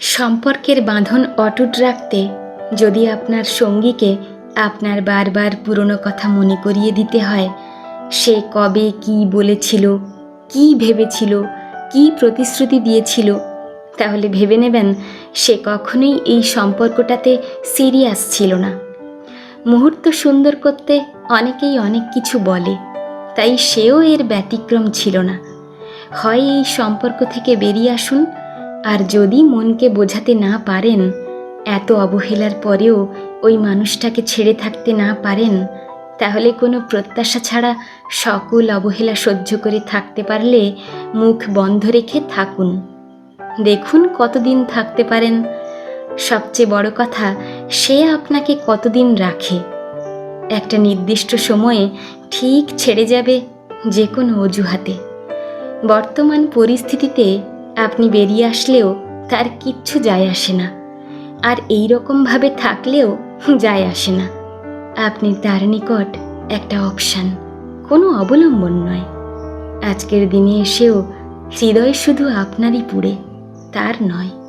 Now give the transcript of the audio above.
সম্পর্কের বাঁধন অটুট রাখতে যদি আপনার সঙ্গীকে আপনার বারবার পুরনো কথা মনে করিয়ে দিতে হয়, সে কবে কি বলেছিল, কি ভেবেছিল, কি প্রতিশ্রুতি দিয়েছিল, তাহলে ভেবে নেবেন সে কখনোই এই সম্পর্কটাতে সিরিয়াস ছিল না। মুহূর্ত সুন্দর করতে অনেকেই অনেক কিছু বলে, তাই সেও এর ব্যতিক্রম ছিল না। হয় এই সম্পর্ক থেকে বেরিয়ে আসুন আর যদি মনকে বোঝাতে না পারেন, এত অবহেলার পরেও ওই মানুষটাকে ছেড়ে থাকতে না পারেন, তাহলে কোনো প্রত্যাশা ছাড়া সকল অবহেলা সহ্য করে থাকতে পারলে মুখ বন্ধ রেখে থাকুন। দেখুন কতদিন থাকতে পারেন। সবচেয়ে বড় কথা, সে আপনাকে কতদিন রাখে। একটা নির্দিষ্ট সময়ে ঠিক ছেড়ে যাবে যে কোনো অজুহাতে। বর্তমান পরিস্থিতিতে আপনি বেরিয়ে আসলেও তার কিচ্ছু যায় আসে না। আর এই রকমভাবে থাকলেও যায় আসে না। আপনি তার নিকট একটা অপশান, কোনো অবলম্বন নয়। আজকের দিনে এসেও হৃদয় শুধু আপনারই পুড়ে, তার নয়।